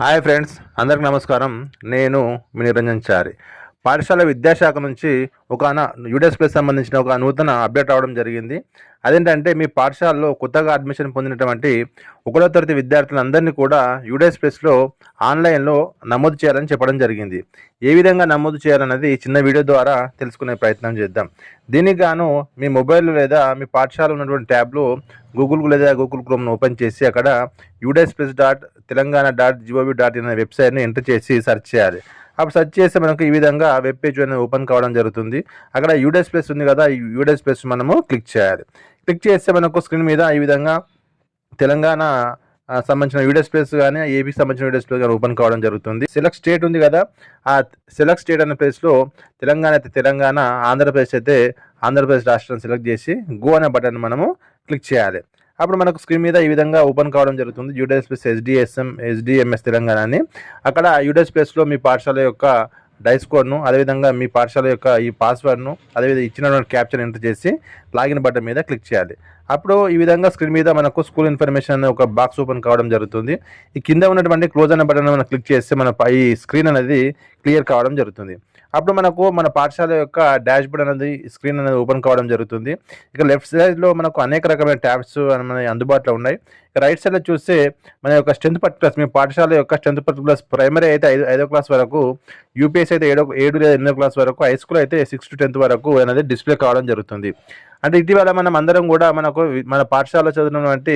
Hi friends అందరికి నమస్కారం. నేను మీ నిరంజన్ చారి. పాఠశాల విద్యాశాఖ నుంచి ఒక యూడెస్ ప్లస్ సంబంధించిన ఒక నూతన అప్డేట్ రావడం జరిగింది. అదేంటంటే మీ పాఠశాలలో కొత్తగా అడ్మిషన్ పొందినటువంటి ఒకటో తరగతి విద్యార్థులందరినీ కూడా యూడెస్ ప్లస్లో ఆన్లైన్లో నమోదు చేయాలని చెప్పడం జరిగింది. ఏ విధంగా నమోదు చేయాలన్నది చిన్న వీడియో ద్వారా తెలుసుకునే ప్రయత్నం చేద్దాం. దీనికి గాను మీ మొబైల్ లేదా మీ పాఠశాల ఉన్నటువంటి ట్యాబ్లో గూగుల్ లేదా గూగుల్ క్రోమ్ను ఓపెన్ చేసి అక్కడ UDISE plus dot Telangana dot G O V dot in అనే వెబ్సైట్ని ఎంటర్ చేసి సెర్చ్ చేయాలి. అప్పుడు సెర్చ్ చేస్తే మనకు ఈ విధంగా వెబ్ పేజ్ అనేది ఓపెన్ కావడం జరుగుతుంది. అక్కడ యూడెస్ ప్లస్ ఉంది కదా ఈ యూడెస్ ప్లస్ మనము క్లిక్ చేయాలి. క్లిక్ చేస్తే మనకు స్క్రీన్ మీద ఈ విధంగా తెలంగాణ సంబంధించిన యూడెస్ ప్లేస్ కానీ ఏపీకి సంబంధించిన యూడెస్ ప్లేస్ కానీ ఓపెన్ కావడం జరుగుతుంది. సెలెక్ట్ స్టేట్ ఉంది కదా ఆ సెలెక్ట్ స్టేట్ అనే ప్లేస్లో తెలంగాణ అయితే తెలంగాణ ఆంధ్రప్రదేశ్ అయితే ఆంధ్రప్రదేశ్ రాష్ట్రం సెలెక్ట్ చేసి గో అనే బటన్ మనము క్లిక్ చేయాలి. అప్పుడు మనకు స్క్రీన్ మీద ఈ విధంగా ఓపెన్ కావడం జరుగుతుంది. UDISE plus SDSM SDMS Telangana అని అక్కడ యూడిఎస్ ప్లేస్లో మీ పాఠశాల యొక్క డైస్ కోడ్ను అదేవిధంగా మీ పాఠశాల యొక్క ఈ పాస్వర్డ్ను అదేవిధంగా ఇచ్చినటువంటి క్యాప్చర్ ఎంటర్ చేసి లాగిన్ బటన్ మీద క్లిక్ చేయాలి. అప్పుడు ఈ విధంగా స్క్రీన్ మీద మనకు స్కూల్ ఇన్ఫర్మేషన్ అనే ఒక బాక్స్ ఓపెన్ కావడం జరుగుతుంది. ఈ కింద ఉన్నటువంటి క్లోజ్ అనే బటన్ మనం క్లిక్ చేస్తే మన పై స్క్రీన్ అనేది క్లియర్ కావడం జరుగుతుంది. అప్పుడు మనకు మన పాఠశాల యొక్క డాష్ బోర్డ్ అనేది స్క్రీన్ అనేది ఓపెన్ కావడం జరుగుతుంది. ఇక లెఫ్ట్ సైడ్లో మనకు అనేక రకమైన ట్యాబ్స్ మన అందుబాటులో ఉన్నాయి. రైట్ సైడ్లో చూస్తే మన యొక్క స్ట్రెంత్ పర్టికులర్స్ మీ పాఠశాల యొక్క స్ట్రెంత్ పర్టికులర్స్ ప్రైమరీ అయితే ఐదు ఐదో క్లాస్ వరకు యూపీఎస్ అయితే ఏడో ఏడు లేదా ఎనిమిదో క్లాస్ వరకు హై స్కూల్ అయితే సిక్స్ టు టెన్త్ వరకు అనేది డిస్ప్లే కావడం జరుగుతుంది. అంటే ఇటీవల మనం అందరం కూడా మనకు మన పాఠశాలలో చదివినటువంటి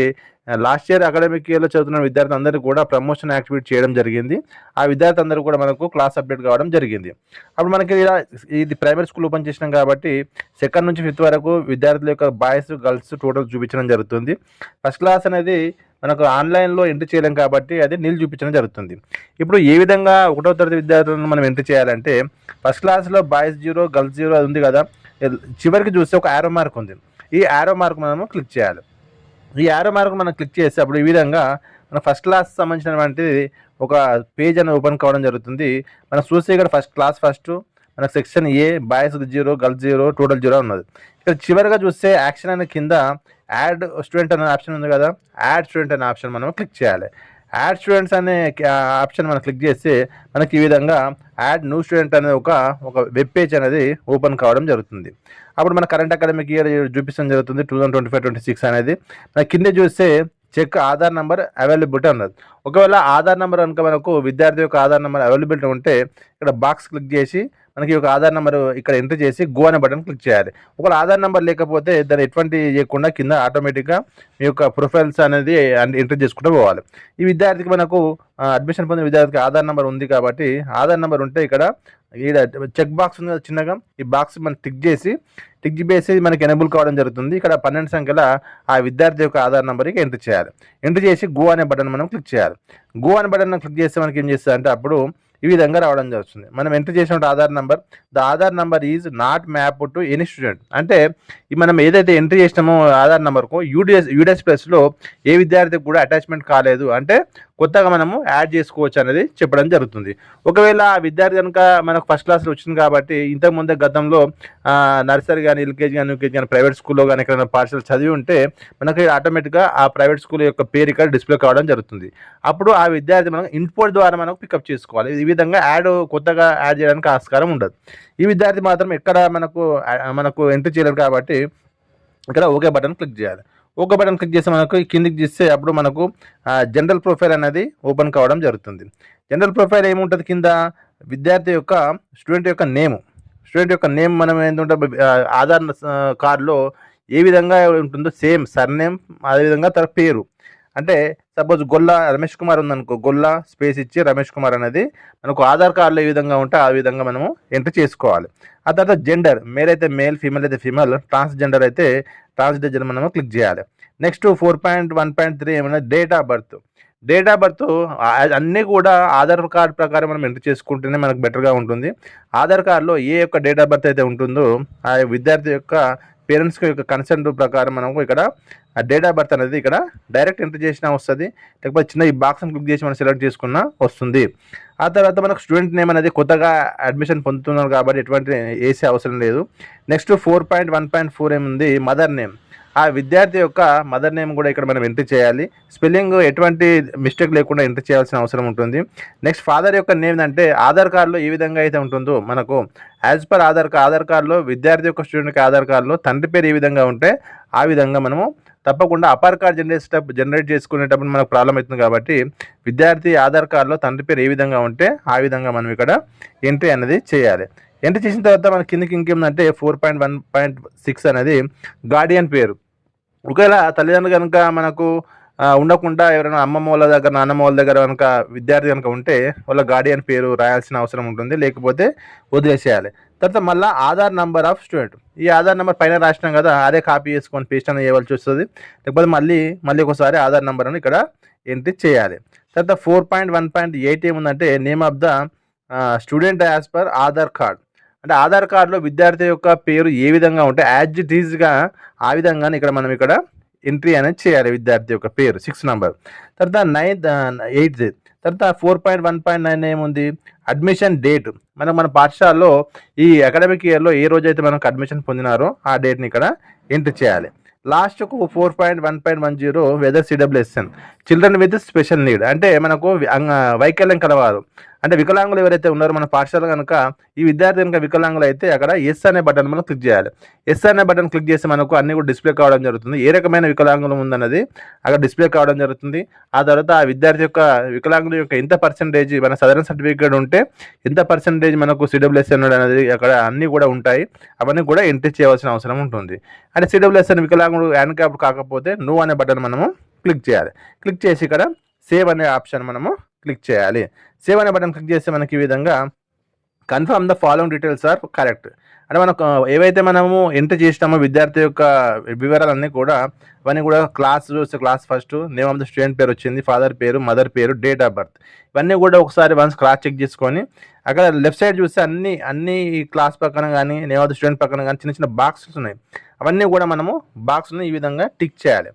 లాస్ట్ ఇయర్ అకాడమిక్ ఇయర్లో చదువుతున్న విద్యార్థులందరూ కూడా ప్రమోషన్ యాక్టివేట్ చేయడం జరిగింది. ఆ విద్యార్థి అందరూ కూడా మనకు క్లాస్ అప్డేట్ కావడం జరిగింది. అప్పుడు మనకి ఇలా ఇది ప్రైమరీ స్కూల్ ఓపెన్ చేసినాం కాబట్టి సెకండ్ నుంచి ఫిఫ్త్ వరకు విద్యార్థుల యొక్క బాయ్స్ గర్ల్స్ టోటల్ చూపించడం జరుగుతుంది. ఫస్ట్ క్లాస్ అనేది మనకు ఆన్లైన్లో ఎంట్రీ చేయలేం కాబట్టి అది నీళ్ళు చూపించడం జరుగుతుంది. ఇప్పుడు ఏ విధంగా ఒకటో తరగతి విద్యార్థులను మనం ఎంట్రీ చేయాలంటే ఫస్ట్ క్లాస్లో బాయ్స్ జీరో గర్ల్స్ జీరో అది ఉంది కదా. చివరికి చూస్తే ఒక యారో మార్క్ ఉంది. ఈ యారో మార్క్ మనము క్లిక్ చేయాలి. ఈ యారో మార్క్ మనం క్లిక్ చేస్తే అప్పుడు ఈ విధంగా మన ఫస్ట్ క్లాస్ సంబంధించినటువంటి ఒక పేజ్ అనేది ఓపెన్ కావడం జరుగుతుంది. మనం చూస్తే ఇక్కడ ఫస్ట్ క్లాస్ ఫస్ట్ మన section A boys zero girls zero total zero ఉన్నది ఇక్కడ చివరిగా చూస్తే యాక్షన్ అనే కింద యాడ్ స్టూడెంట్ అనే ఆప్షన్ ఉంది కదా. యాడ్ స్టూడెంట్ అనే ఆప్షన్ మనం క్లిక్ చేయాలి. యాడ్ స్టూడెంట్స్ అనే ఆప్షన్ మనం క్లిక్ చేస్తే మనకి ఈ విధంగా యాడ్ న్యూ స్టూడెంట్ అనే ఒక ఒక వెబ్ పేజ్ అనేది ఓపెన్ కావడం జరుగుతుంది. అప్పుడు మన కరెంట్ అకాడమిక్ ఇయర్ చూపించడం జరుగుతుంది two thousand twenty five twenty six అనేది. మన కింద చూస్తే చెక్ ఆధార్ నెంబర్ అవైలబిలిటీ ఉన్నది ఒకవేళ ఆధార్ నెంబర్ కనుక మనకు విద్యార్థి యొక్క ఆధార్ నెంబర్ అవైలబిలిటీ ఉంటే ఇక్కడ బాక్స్ క్లిక్ చేసి మనకి ఒక ఆధార్ నెంబర్ ఇక్కడ ఎంటర్ చేసి గో అనే బటన్ క్లిక్ చేయాలి. ఒకవేళ ఆధార్ నెంబర్ లేకపోతే దాన్ని ఎటువంటి చేయకుండా కింద ఆటోమేటిక్గా మీ యొక్క ప్రొఫైల్స్ అనేది ఎంటర్ చేసుకుంటూ పోవాలి. ఈ విద్యార్థికి మనకు అడ్మిషన్ పొందిన విద్యార్థికి ఆధార్ నెంబర్ ఉంది కాబట్టి ఆధార్ నెంబర్ ఉంటే ఇక్కడ ఈడ చెక్ బాక్స్ ఉంది చిన్నగా ఈ బాక్స్ మనం టిక్ చేసి టిక్ చేసి మనకి ఎనబుల్ కావడం జరుగుతుంది. ఇక్కడ పన్నెండు సంఖ్యల ఆ విద్యార్థి యొక్క ఆధార్ నెంబర్కి ఎంటర్ చేయాలి. ఎంటర్ చేసి గో అనే బటన్ మనం క్లిక్ చేయాలి. గో అనే బటన్ క్లిక్ చేస్తే మనకి ఏం చేస్తుంది అంటే అప్పుడు ఈ విధంగా రావడం జరుగుతుంది. మనం ఎంత చేసిన Aadhaar number? The Aadhaar number is not map to any student. అంటే మనం ఏదైతే ఎంట్రీ చేసినామో ఆధార్ నెంబర్కు యూడిఎస్ యూడిఎస్ ప్లస్లో ఏ విద్యార్థికి కూడా అటాచ్మెంట్ కాలేదు. అంటే కొత్తగా మనము యాడ్ చేసుకోవచ్చు అనేది చెప్పడం జరుగుతుంది. ఒకవేళ ఆ విద్యార్థి కనుక మనకు ఫస్ట్ క్లాస్లో వచ్చింది కాబట్టి ఇంతకు ముందే గతంలో నర్సరీ కానీ ఎల్కేజీ కానీ యూకేజీ కానీ ప్రైవేట్ స్కూల్లో కానీ ఎక్కడైనా పాఠశాల చదివి ఉంటే మనకి ఆటోమేటిక్గా ఆ ప్రైవేట్ స్కూల్ యొక్క పేరు ఇక్కడ డిస్ప్లే కావడం జరుగుతుంది. అప్పుడు ఆ విద్యార్థి మనం ఇన్పుట్ ద్వారా మనకు పికప్ చేసుకోవాలి. ఈ విధంగా యాడ్ కొత్తగా యాడ్ చేయడానికి ఆస్కారం ఉండదు. ఈ విద్యార్థి మాత్రం ఎక్కడ మనకు మనకు ఎంట్రీ చేయలేరు కాబట్టి ఇక్కడ ఓకే బటన్ క్లిక్ చేయాలి. ఓకే బటన్ క్లిక్ చేస్తే మనకు కిందికి చేస్తే అప్పుడు మనకు జనరల్ ప్రొఫైల్ అనేది ఓపెన్ కావడం జరుగుతుంది. జనరల్ ప్రొఫైల్ ఏముంటుంది కింద? విద్యార్థి యొక్క స్టూడెంట్ యొక్క నేమ్ స్టూడెంట్ యొక్క నేమ్ మనం ఏంటంటే ఆధార్ కార్డులో ఏ విధంగా ఉంటుందో సేమ్ సర్నేమ్ అదేవిధంగా తన పేరు. అంటే సపోజ్ గొల్ల రమేష్ కుమార్ ఉందనుకో గొల్ల స్పేస్ ఇచ్చి రమేష్ కుమార్ అనేది మనకు ఆధార్ కార్డులో ఏ విధంగా ఉంటే ఆ విధంగా మనము ఎంటర్ చేసుకోవాలి. ఆ తర్వాత జెండర్ మేల్ అయితే మేల్ ఫీమేల్ అయితే ఫీమేల్ ట్రాన్స్జెండర్ అయితే ట్రాన్స్జెండర్ మనము క్లిక్ చేయాలి. Next four point one point three ఏమైనా date of birth date of birth అన్నీ కూడా ఆధార్ కార్డ్ ప్రకారం మనం ఎంటర్ చేసుకుంటేనే మనకు బెటర్గా ఉంటుంది. ఆధార్ కార్డులో ఏ యొక్క డేట్ ఆఫ్ బర్త్ అయితే ఉంటుందో ఆ విద్యార్థి యొక్క పేరెంట్స్ యొక్క కన్సెంట్ ప్రకారం మనకు ఇక్కడ ఆ డేట్ ఆఫ్ బర్త్ అనేది ఇక్కడ డైరెక్ట్ ఎంటర్ చేసినా వస్తుంది. లేకపోతే చిన్న ఈ బాక్స్ని క్లిక్ చేసి మనం సెలెక్ట్ చేసుకున్నా వస్తుంది. ఆ తర్వాత మనకు స్టూడెంట్ నేమ్ అనేది కొత్తగా అడ్మిషన్ పొందుతున్నారు కాబట్టి ఎటువంటి వేసే అవసరం లేదు. Next four point one point four ఏముంది? మదర్ నేమ్ ఆ విద్యార్థి యొక్క మదర్ నేమ్ కూడా ఇక్కడ మనం ఎంట్రీ చేయాలి? స్పెల్లింగ్ ఎటువంటి మిస్టేక్ లేకుండా ఎంట్రీ చేయాల్సిన అవసరం ఉంటుంది? నెక్స్ట్ ఫాదర్ యొక్క నేమ్ అంటే ఆధార్ కార్డులో ఏ విధంగా అయితే ఉంటుందో మనకు యాజ్ పర్ ఆధార్ ఆధార్ కార్డులో విద్యార్థి యొక్క స్టూడెంట్కి ఆధార్ కార్డులో తండ్రి పేరు ఏ విధంగా ఉంటే ఆ విధంగా మనము తప్పకుండా అపార్ కార్డ్ జనరేట్ జనరేట్ చేసుకునేటప్పుడు మనకు ప్రాబ్లం అవుతుంది కాబట్టి విద్యార్థి ఆధార్ కార్డులో తండ్రి పేరు ఏ విధంగా ఉంటే ఆ విధంగా మనం ఇక్కడ ఎంట్రీ అనేది చేయాలి. ఎంట్రీ చేసిన తర్వాత మన కిందకి ఇంకేందంటే four point one point six అనేది గార్డియన్ పేరు. ఒకవేళ తల్లిదండ్రులు కనుక మనకు ఉండకుండా ఎవరైనా అమ్మమ్మ వాళ్ళ దగ్గర నాన్నమ్మ వాళ్ళ దగ్గర కనుక విద్యార్థి కనుక ఉంటే వాళ్ళ గార్డియన్ పేరు రాయాల్సిన అవసరం ఉంటుంది. లేకపోతే వదిలేసేయాలి. తర్వాత మళ్ళీ ఆధార్ నెంబర్ ఆఫ్ స్టూడెంట్ ఈ ఆధార్ నెంబర్ పైన రాసినాం కదా అదే కాపీ చేసుకొని పేస్ట్ అనేది చేయవలసి వస్తుంది. లేకపోతే మళ్ళీ మళ్ళీ ఒకసారి ఆధార్ నెంబర్ అని ఇక్కడ ఎంట్రీ చేయాలి. తర్వాత four point one point eight ఏముందంటే name of the student as per Aadhaar card అంటే ఆధార్ కార్డులో విద్యార్థి యొక్క పేరు ఏ విధంగా ఉంటే యాజ్ ఇట్ ఈజ్గా ఆ విధంగానే ఇక్కడ మనం ఇక్కడ ఎంట్రీ అనేది చేయాలి విద్యార్థి యొక్క పేరు సిక్స్ నెంబర్ తర్వాత నైన్త్ ఎయిత్ uh, తర్వాత four point one point nine ఏముంది? అడ్మిషన్ డేట్ మనం మన పాఠశాలలో ఈ అకాడమిక్ ఇయర్లో ఏ రోజైతే మనకు అడ్మిషన్ పొందినారో ఆ డేట్ని ఇక్కడ ఎంట్రీ చేయాలి. లాస్ట్కు four point one point one zero whether CWSN children with special need అంటే మనకు వైకల్యం కలవారు. అంటే వికలాంగులు ఎవరైతే ఉన్నారో మన పాఠశాల కనుక ఈ విద్యార్థి కనుక వికలాంగులు అయితే అక్కడ ఎస్ అనే బటన్ మనం క్లిక్ చేయాలి. ఎస్ అనే బటన్ క్లిక్ చేస్తే మనకు అన్ని కూడా డిస్ప్లే కావడం జరుగుతుంది. ఏ రకమైన వికలాంగులు ఉందన్నది అక్కడ డిస్ప్లే కావడం జరుగుతుంది. ఆ తర్వాత ఆ విద్యార్థి యొక్క వికలాంగుల యొక్క ఎంత పర్సెంటేజ్ మన సదరన్ సర్టిఫికేట్ ఉంటే ఎంత పర్సెంటేజ్ మనకు సిడబ్ల్యూఎస్ఎన్ అనేది అక్కడ అన్నీ కూడా ఉంటాయి. అవన్నీ కూడా ఎంట్రీ చేయవలసిన అవసరం ఉంటుంది. అంటే సిడబ్ల్యూఎస్ఎన్ వికలాంగుడు హ్యాండ్ కాకపోతే నువ్వు అనే బటన్ మనము క్లిక్ చేయాలి. క్లిక్ చేసి ఇక్కడ సేవ్ అనే ఆప్షన్ మనము క్లిక్ చేయాలి. సేవ్ అనే బటన్ క్లిక్ చేస్తే మనకి ఈ విధంగా confirm the following details are correct. అంటే మనకు ఏవైతే మనము ఎంటర్ చేసినామో విద్యార్థి యొక్క వివరాలన్నీ కూడా అవన్నీ కూడా క్లాస్ చూస్తే class first name of the student పేరు వచ్చింది ఫాదర్ పేరు మదర్ పేరు డేట్ ఆఫ్ బర్త్. ఇవన్నీ కూడా ఒకసారి వన్స్ క్లాస్ చెక్ చేసుకొని అక్కడ లెఫ్ట్ సైడ్ చూస్తే అన్ని అన్ని క్లాస్ పక్కన కానీ నేమ్ ఆఫ్ ద స్టూడెంట్ పక్కన కానీ చిన్న చిన్న బాక్సెస్ ఉన్నాయి. అవన్నీ కూడా మనము బాక్స్ని ఈ విధంగా టిక్ చేయాలి.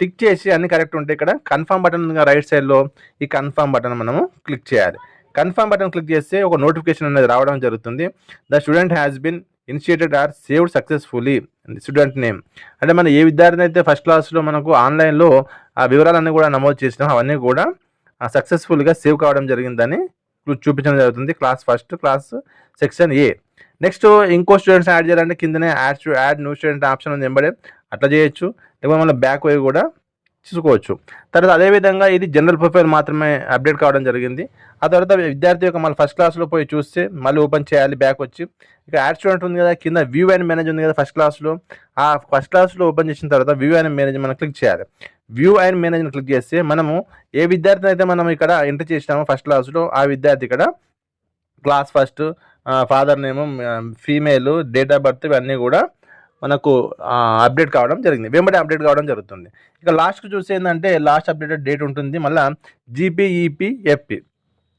టిక్ చేసి అన్ని కరెక్ట్ ఉంటే ఇక్కడ కన్ఫర్మ్ బటన్ రైట్ సైడ్లో ఈ కన్ఫర్మ్ బటన్ మనము క్లిక్ చేయాలి. కన్ఫర్మ్ బటన్ క్లిక్ చేస్తే ఒక నోటిఫికేషన్ అనేది రావడం జరుగుతుంది. The student has been initiated or saved successfully student name అంటే మనం ఏ విద్యార్థిని అయితే ఫస్ట్ క్లాస్లో మనకు ఆన్లైన్లో ఆ వివరాలన్నీ కూడా నమోదు చేసినాం అవన్నీ కూడా సక్సెస్ఫుల్గా సేవ్ కావడం జరిగిందని చూపించడం జరుగుతుంది. Class first class section A next ఇంకో స్టూడెంట్స్ యాడ్ చేయాలంటే కిందనే add add new student option ఉంది ఎంబడే. అట్లా చేయొచ్చు. లేకపోతే మళ్ళీ బ్యాక్ వే కూడా చూసుకోవచ్చు. తర్వాత అదేవిధంగా ఇది జనరల్ ప్రొఫైల్ మాత్రమే అప్డేట్ కావడం జరిగింది. ఆ తర్వాత విద్యార్థి యొక్క మళ్ళీ ఫస్ట్ క్లాస్లో పోయి చూస్తే మళ్ళీ ఓపెన్ చేయాలి బ్యాక్ వచ్చి. ఇక యాడ్ స్టూడెంట్ ఉంది కదా కింద వ్యూ అండ్ మేనేజ్ ఉంది కదా ఫస్ట్ క్లాస్లో ఆ ఫస్ట్ క్లాస్లో ఓపెన్ చేసిన తర్వాత వ్యూ అండ్ మేనేజ్ మనం క్లిక్ చేయాలి. వ్యూ అండ్ మేనేజ్ని క్లిక్ చేస్తే మనము ఏ విద్యార్థిని అయితే మనం ఇక్కడ ఎంటర్ చేసినామో ఫస్ట్ క్లాస్లో ఆ విద్యార్థి ఇక్కడ class first father name female date of birth ఇవన్నీ కూడా మనకు అప్డేట్ కావడం జరిగింది. వెంబడి అప్డేట్ కావడం జరుగుతుంది. ఇక లాస్ట్కి చూసి ఏంటంటే లాస్ట్ అప్డేటెడ్ డేట్ ఉంటుంది. మళ్ళీ జీపీఈపీ ఎఫ్పి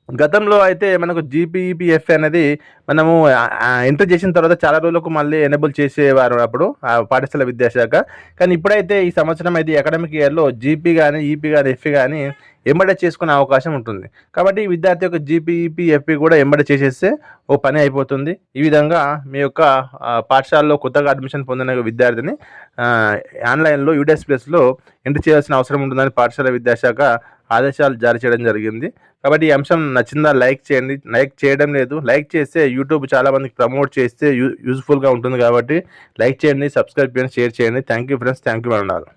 గతంలో అయితే మనకు జీపీఈపీఎఫ్ అనేది మనము ఎంటర్ చేసిన తర్వాత చాలా రోజులకు మళ్ళీ ఎనేబుల్ చేసేవారు అప్పుడు పాఠశాల విద్యాశాఖ. కానీ ఇప్పుడైతే ఈ సంవత్సరం అయితే అకాడమిక్ ఇయర్లో జీపీ కానీ ఈపీ కానీ ఎఫ్ కానీ ఎంబడే చేసుకునే అవకాశం ఉంటుంది. కాబట్టి విద్యార్థి యొక్క జీపీఈపీ ఎఫ్పి కూడా ఎంబడే చేసేస్తే ఓ పని అయిపోతుంది. ఈ విధంగా మీ యొక్క పాఠశాలలో కొత్తగా అడ్మిషన్ పొందిన విద్యార్థిని ఆన్లైన్లో యూడిఎస్ ప్లేస్లో ఎంటర్ చేయాల్సిన అవసరం ఉంటుందని పాఠశాల విద్యాశాఖ ఆదేశాలు జారీ చేయడం జరిగింది. కాబట్టి ఈ అంశం నచ్చిందా లైక్ చేయండి. లైక్ చేయడం లేదు. లైక్ చేస్తే యూట్యూబ్ చాలా మందికి ప్రమోట్ చేస్తే యూ యూజ్ఫుల్గా ఉంటుంది కాబట్టి లైక్ చేయండి సబ్స్క్రైబ్ చేయండి షేర్ చేయండి. Thank you friends. Thank you అన్నారు